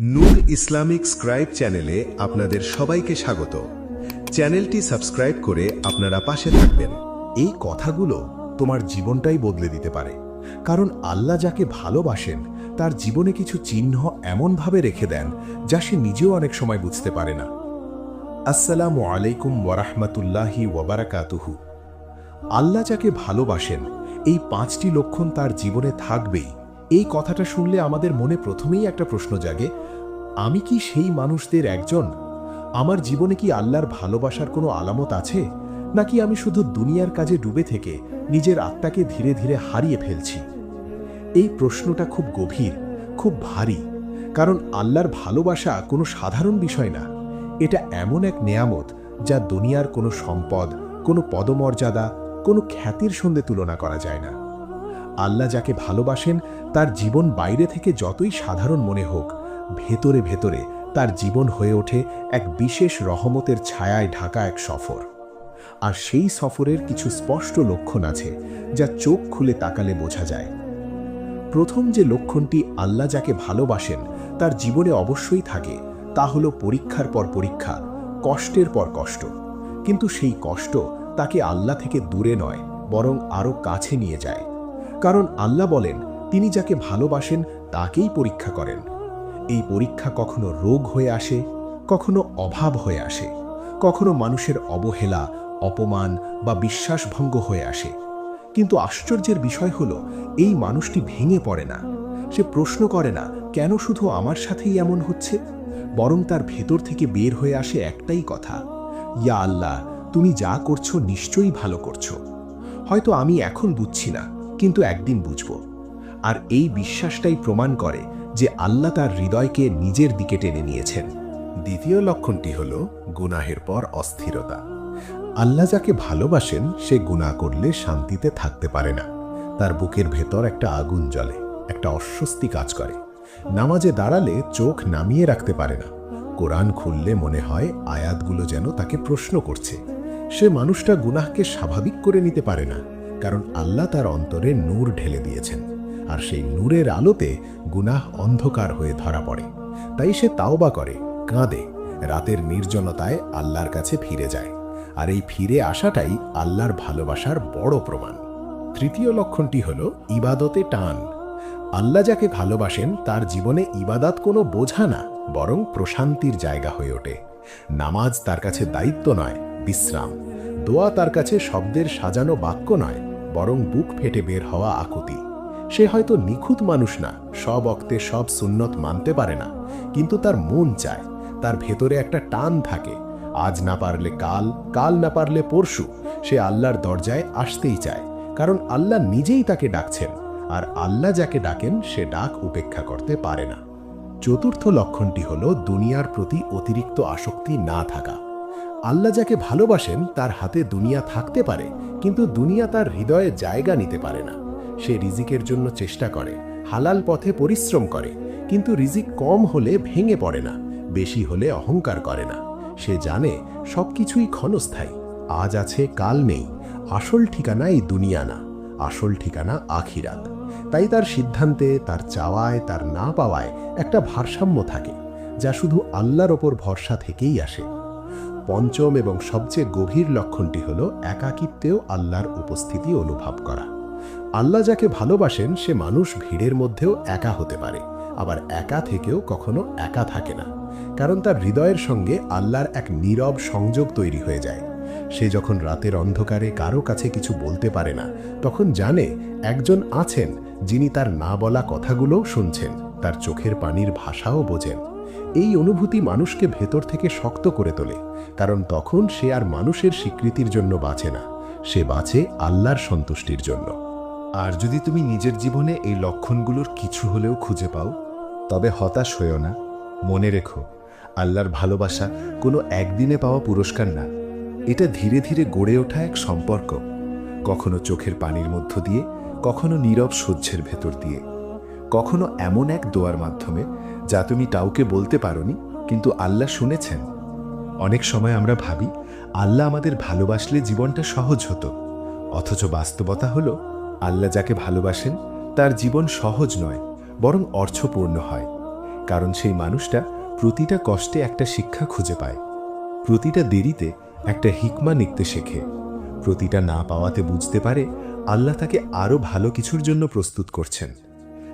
নূর Islamic scribe চ্যানেলে আপনাদের সবাইকে স্বাগত। চ্যানেলটি সাবস্ক্রাইব করে আপনারা পাশে থাকবেন। এই কথাগুলো তোমার জীবনটাই বদলে দিতে পারে। কারণ আল্লাহ যাকে ভালোবাসেন, তার জীবনে কিছু চিহ্ন এমনভাবে রেখে দেন যা সে নিজেও অনেক সময় বুঝতে পারে না। আসসালামু আলাইকুম ওয়ারাহমাতুল্লাহি ওয়াবারাকাতুহু। আল্লাহ যাকে ভালোবাসেন, এই পাঁচটি লক্ষণ তার জীবনে থাকবেই। এই কথাটা শুনলে আমাদের মনে প্রথমেই একটা প্রশ্ন জাগে আমি কি সেই মানুষদের একজন? আমার জীবনে কি আল্লাহর ভালোবাসার কোনো আলামত আছে? নাকি আমি শুধু দুনিয়ার কাজে ডুবে থেকে নিজের আত্মাকে ধীরে ধীরে হারিয়ে ফেলছি? এই প্রশ্নটা খুব গভীর, খুব ভারী, কারণ আল্লাহর ভালোবাসা কোনো সাধারণ বিষয় না। এটা এমন এক নেয়ামত যা দুনিয়ার কোনো সম্পদ, কোনো পদমর্যাদা, কোনো খ্যাতির সঙ্গে তুলনা করা যায় না। আল্লাহ যাকে ভালোবাসেন, তার জীবন বাইরে থেকে যতই সাধারণ মনে হোক ভেতরে ভেতরে তার জীবন হয়ে ওঠে এক বিশেষ রহমতের ছায়ায় ঢাকা এক সফর। আর সেই সফরের কিছু স্পষ্ট লক্ষণ আছে যা চোখ খুলে তাকালে বোঝা যায়। প্রথম যে লক্ষণটি আল্লাহ যাকে ভালোবাসেন তার জীবনে অবশ্যই থাকে তা হল পরীক্ষার পর পরীক্ষা, কষ্টের পর কষ্ট। কিন্তু সেই কষ্ট তাকে আল্লাহ থেকে দূরে নয়, বরং আরও কাছে নিয়ে যায়। কারণ আল্লাহ বলেন, তিনি যাকে ভালোবাসেন তাকেই পরীক্ষা করেন। এই পরীক্ষা কখনো রোগ হয়ে আসে, কখনো অভাব হয়ে আসে, কখনো মানুষের অবহেলা, অপমান বা বিশ্বাসভঙ্গ হয়ে আসে। কিন্তু আশ্চর্যের বিষয় হল, এই মানুষটি ভেঙে পড়ে না। সে প্রশ্ন করে না, কেন শুধু আমার সাথেই এমন হচ্ছে? বরং তার ভেতর থেকে বের হয়ে আসে একটাই কথা, ইয়া আল্লাহ, তুমি যা করছ নিশ্চয়ই ভালো করছ। হয়তো আমি এখন বুঝছি না, কিন্তু একদিন বুঝব। আর এই বিশ্বাসটাই প্রমাণ করে যে আল্লাহ তার হৃদয়কে নিজের দিকে টেনে নিয়েছেন। দ্বিতীয় লক্ষণটি হল গুনাহের পর অস্থিরতা। আল্লাহ যাকে ভালোবাসেন, সে গুনাহ করলে শান্তিতে থাকতে পারে না। তার বুকের ভেতর একটা আগুন জ্বলে, একটা অস্বস্তি কাজ করে। নামাজে দাঁড়ালে চোখ নামিয়ে রাখতে পারে না। কোরআন খুললে মনে হয় আয়াতগুলো যেন তাকে প্রশ্ন করছে। সে মানুষটা গুনাহকে স্বাভাবিক করে নিতে পারে না, কারণ আল্লাহ তার অন্তরে নূর ঢেলে দিয়েছেন। আর সেই নূরের আলোতে গুনাহ অন্ধকার হয়ে ধরা পড়ে। তাই সে তাওবা করে, কাঁদে, রাতের নির্জনতায় আল্লাহর কাছে ফিরে যায়। আর এই ফিরে আসাটাই আল্লাহর ভালোবাসার বড় প্রমাণ। তৃতীয় লক্ষণটি হল ইবাদতে টান। আল্লাহ যাকে ভালোবাসেন, তার জীবনে ইবাদাত কোনো বোঝা না, বরং প্রশান্তির জায়গা হয়ে ওঠে। নামাজ তার কাছে দায়িত্ব নয়, বিশ্রাম। দোয়া তার কাছে শব্দের সাজানো বাক্য নয়, বরং বুক ফেটে বের হওয়া আকুতি। সে হয়তো নিখুঁত মানুষ না, সব অক্তে সব সুন্নত মানতে পারে না। কিন্তু তার মন চায়, তার ভেতরে একটা টান থাকে। আজ না পারলে কাল কাল না পারলে পরশু, সে আল্লাহর দরজায় আসতেই চায়। কারণ আল্লাহ নিজেই তাকে ডাকছেন, আর আল্লাহ যাকে ডাকেন, সে ডাক উপেক্ষা করতে পারে না। চতুর্থ লক্ষণটি হল দুনিয়ার প্রতি অতিরিক্ত আসক্তি না থাকা। আল্লাহ যাকে ভালোবাসেন, তার হাতে দুনিয়া থাকতে পারে, কিন্তু দুনিয়া তার হৃদয়ে জায়গা নিতে পারে না। সে রিজিকের জন্য চেষ্টা করে, হালাল পথে পরিশ্রম করে, কিন্তু রিজিক কম হলে ভেঙে পড়ে না, বেশি হলে অহংকার করে না। সে জানে সব কিছুই ক্ষণস্থায়ী, আজ আছে, কাল নেই, আসল ঠিকানা এই দুনিয়া না, আসল ঠিকানা আখিরাত। তাই তার সিদ্ধান্তে, তার চাওয়ায়, তার না পাওয়ায় একটা ভারসাম্য থাকে, যা শুধু আল্লাহর ওপর ভরসা থেকেই আসে। পঞ্চম এবং সবচেয়ে গভীর লক্ষণটি হল একাকিত্বেও আল্লাহর উপস্থিতি অনুভব করা। আল্লাহ যাকে ভালোবাসেন, সে মানুষ ভিড়ের মধ্যেও একা হতে পারে। আবার একা থেকেও কখনো একা থাকে না। কারণ তার হৃদয়ের সঙ্গে আল্লাহর এক নীরব সংযোগ তৈরি হয়ে যায়। সে যখন রাতের অন্ধকারে কারও কাছে কিছু বলতে পারে না, তখন জানে একজন আছেন যিনি তার না বলা কথাগুলোও শুনছেন, তার চোখের পানির ভাষাও বোঝেন। এই অনুভূতি মানুষকে ভেতর থেকে শক্ত করে তোলে, কারণ তখন সে আর মানুষের স্বীকৃতির জন্য বাঁচে না। সে বাঁচে আল্লাহর সন্তুষ্টির জন্য। আর যদি তুমি নিজের জীবনে এই লক্ষণগুলোর কিছু হলেও খুঁজে পাও, তবে হতাশ হয়েও না। মনে রেখো, আল্লাহর ভালোবাসা কোনো একদিনে পাওয়া পুরস্কার না। এটা ধীরে ধীরে গড়ে ওঠা এক সম্পর্ক। কখনো চোখের পানির মধ্য দিয়ে, কখনো নীরব সহ্যের ভেতর দিয়ে। কখনো এমন এক দোয়ার মাধ্যমে, যা তুমি কাউকে বলতে পারোনি, কিন্তু আল্লাহ শুনেছেন। অনেক সময় আমরা ভাবি, আল্লাহ আমাদের ভালোবাসলে জীবনটা সহজ হতো। অথচ বাস্তবতা হলো আল্লাহ যাকে ভালোবাসেন, তার জীবন সহজ নয়, বরং অর্থপূর্ণ হয়। কারণ সেই মানুষটা প্রতিটা কষ্টে একটা শিক্ষা খুঁজে পায়। প্রতিটা দেরিতে একটা হিকমা নিখতে শেখে। প্রতিটা না পাওয়াতে বুঝতে পারে আল্লাহ তাকে আরও ভালো কিছুর জন্য প্রস্তুত করছেন।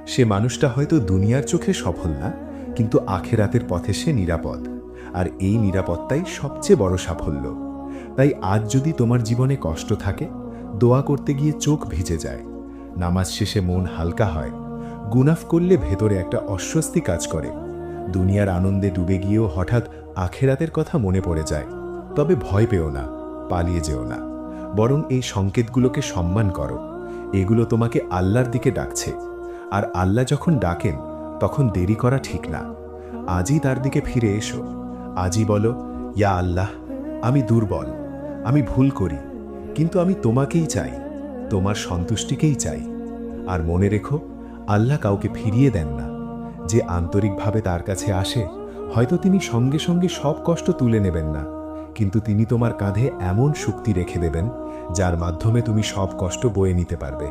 সে মানুষটা হয়তো দুনিয়ার চোখে সফল না, কিন্তু আখেরাতের পথে সে নিরাপদ। আর এই নিরাপত্তাই সবচেয়ে বড় সাফল্য। তাই আজ যদি তোমার জীবনে কষ্ট থাকে দোয়া করতে গিয়ে চোখ ভিজে যায়। নামাজ শেষে মন হালকা হয়। গুনাফ করলে ভেতরে একটা অস্বস্তি কাজ করে। দুনিয়ার আনন্দে ডুবে গিয়েও হঠাৎ আখেরাতের কথা মনে পড়ে যায়। তবে ভয় পেও না, পালিয়ে যেও না। বরং এই সংকেতগুলোকে সম্মান করো। এগুলো তোমাকে আল্লাহর দিকে ডাকছে। আর আল্লাহ যখন ডাকেন, তখন দেরি করা ঠিক না। আজই তার দিকে ফিরে এসো। আজই বলো, ইয়া আল্লাহ, আমি দুর্বল। আমি ভুল করি। কিন্তু আমি তোমাকেই চাই, তোমার সন্তুষ্টিকেই চাই। আর মনে রেখো, আল্লাহ কাউকে ফিরিয়ে দেন না। যে আন্তরিকভাবে তার কাছে আসে, হয়তো তিনি সঙ্গে সঙ্গে সব কষ্ট তুলে নেবেন না। কিন্তু তিনি তোমার কাঁধে এমন শক্তি রেখে দেবেন, যার মাধ্যমে তুমি সব কষ্ট বয়ে নিতে পারবে।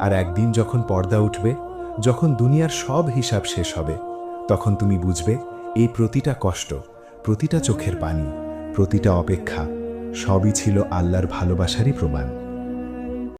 আর একদিন যখন পর্দা উঠবে, যখন দুনিয়ার সব হিসাব শেষ হবে, তখন তুমি বুঝবে, এই প্রতিটা কষ্ট, প্রতিটা চোখের পানি, প্রতিটা অপেক্ষা সবই ছিল আল্লাহর ভালোবাসারই প্রমাণ।